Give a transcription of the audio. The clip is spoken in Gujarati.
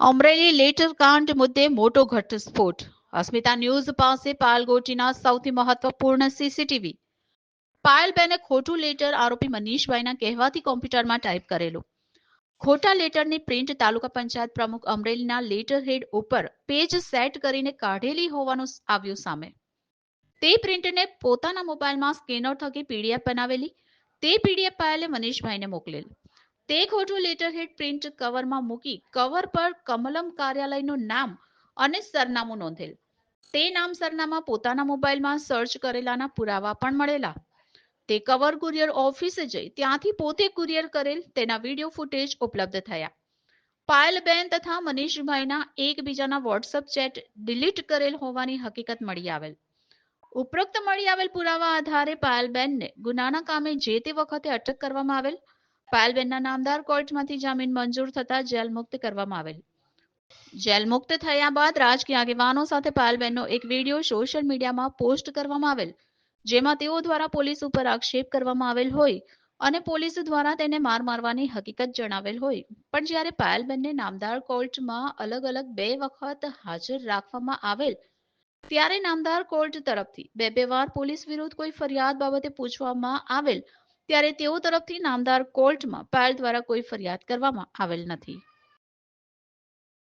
અમરેલી લેટર કાંડ મુદ્દે મોટો ઘટસ્ફોટ. અસ્મિતા ન્યૂઝ પાસે પાયલ ગોટીના સૌથી મહત્વપૂર્ણ સીસીટીવી પાયલબેને ખોટું લેટર આરોપી મનીષભાઈના કહેવાથી કોમ્પ્યુટરમાં ટાઈપ કરેલું. ખોટા લેટરની પ્રિન્ટ તાલુકા પંચાયત પ્રમુખ અમરેલીના લેટર હેડ ઉપર પેજ સેટ કરીને કાઢેલી હોવાનું આવ્યું સામે. તે પ્રિન્ટને પોતાના મોબાઈલમાં સ્કેનર થકી પીડીએફ બનાવેલી. તે પીડીએફ પાયલે મનીષભાઈને મોકલેલ. તે ખોટું લેટર હેડ પ્રિન્ટ કવરમાં મૂકી કવર પર કમલમ કાર્યાલયનું નામ અને સરનામું નોંધેલ. તે નામ સરનામા પોતાના મોબાઈલમાં સર્ચ કરેલાના પુરાવા પણ મળેલા. તે કવર કુરિયર ઓફિસે જઈ ત્યાંથી પોતે કુરિયર કરેલ તેના વીડિયો ફૂટેજ ઉપલબ્ધ થયા. પાયલબેન તથા મનીષભાઈના એકબીજાના વોટ્સઅપ ચેટ ડિલીટ કરેલ હોવાની હકીકત મળી આવેલ. ઉપરોક્ત મળી આવેલ પુરાવા આધારે પાયલબેનને ગુનાના કામે જે તે વખતે અટક કરવામાં આવેલ પાયલબેનના નામદાર કોર્ટમાંથી જામીન મંજૂર થતા જેલ મુક્ત કરવામાં આવેલ. જેલ મુક્ત થયા બાદ રાજકીય આગેવાનો સાથે પાયલબેનનો એક વીડિયો સોશિયલ મીડિયામાં પોસ્ટ કરવામાં આવેલ, જેમાં તેઓ દ્વારા પોલીસ ઉપર આક્ષેપ કરવામાં આવેલ હોય અને પોલીસ દ્વારા તેને માર મારવાની હકીકત જણાવેલ હોય. પણ જ્યારે પાયલબેનને નામદાર કોર્ટમાં અલગ અલગ બે વખત હાજર રાખવામાં આવેલ, ત્યારે નામદાર કોર્ટ તરફથી બે બે વાર પોલીસ વિરુદ્ધ કોઈ ફરિયાદ બાબતે પૂછવામાં આવેલ ત્યારે તેઓ તરફથી નામદાર કોર્ટમાં પાયલ દ્વારા કોઈ ફરિયાદ કરવામાં આવેલ નથી.